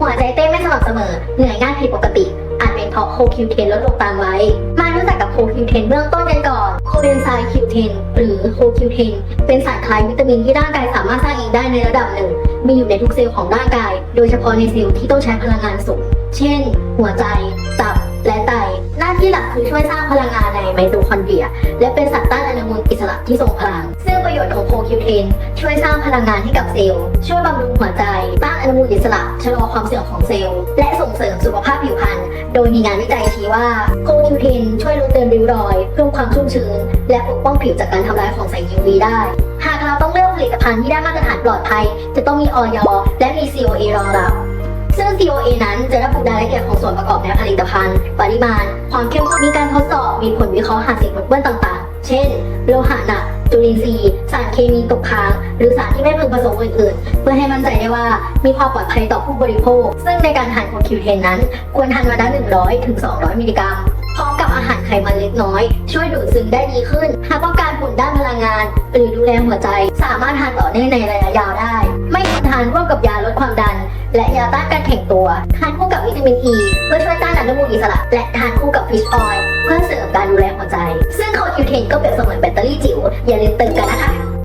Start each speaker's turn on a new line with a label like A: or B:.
A: หัวใจเต้นไม่สม่ำเสมอ เหนื่อยง่ายผิดปกติ อาจเป็นเพราะโคคิวเทนลดลงตามไว้มารู้จักกับโคคิวเทนเบื้องต้นกันก่อนโคเอนไซคิวเทนหรือโคคิวเทนเป็นสารคล้ายวิตามินที่ร่างกายสามารถสร้างเองได้ในระดับหนึ่ง มีอยู่ในทุกเซลล์ของร่างกาย โดยเฉพาะในเซลล์ที่ต้องใช้พลังงานสูง เช่น หัวใจ ตับ และไต หน้าที่หลักคือช่วยสร้างพลังงานในไมโตคอนเดรีย และเป็นสัตว์ต้านอนุมูลอิสระที่ทรงพลังซึ่ง คิวเทนช่วยสร้างพลังงานให้กับเซลล์ช่วยบำรุงหัวใจต้านอนุมูลอิสระชะลอความเสื่อมของเซลล์และส่งเสริมสุขภาพผิวพรรณโดยมีงานวิจัยชี้ว่าโคคิวเทนช่วยลดเตือนริ้วรอย เพิ่มความชุ่มชื้น และปกป้องผิวจากการทำลายของแสง UV ได้ หากเราต้องเลือกผลิตภัณฑ์ที่ได้มาตรฐานปลอดภัย จะต้องมีออยและมี COA รองรับซึ่ง COA นั้นจะระบุรายละเอียดของส่วนประกอบในผลิตภัณฑ์ ปริมาณ ความเข้มข้นมีการทดสอบ มีผลวิเคราะห์หาสิ่งปนเปื้อนต่างๆ เช่น โลหะหนัก จุลินทรีย์ สารเคมีตกค้างหรือสารที่ไม่พึงประสงค์อื่นๆ เพื่อให้มั่นใจได้ว่ามีความปลอดภัยต่อผู้บริโภค ซึ่งในการทานโคคิวเทนนั้น ควรทานวันละ 100ถึง200 มิลลิกรัมพร้อมกับอาหารไขมันเล็กน้อย ช่วยดูดซึมได้ดีขึ้น หากต้องการหุ่นด้านพลังงาน หรือดูแลหัวใจ สามารถทานต่อเนื่องในระยะยาวได้ ไม่ควรทานร่วมกับยาลดความดัน และยาต้านการแข็งตัว ทานคู่กับวิตามินอีเพื่อช่วยต้านอนุมูลอิสระ และทานคู่กับฟิชออยล์เพื่อเสริมการดูแลหัวใจซึ่งินก็เปรียบเสมือนแบตเตอรี่จิ๋วอย่าลืมเติมกันนะคะ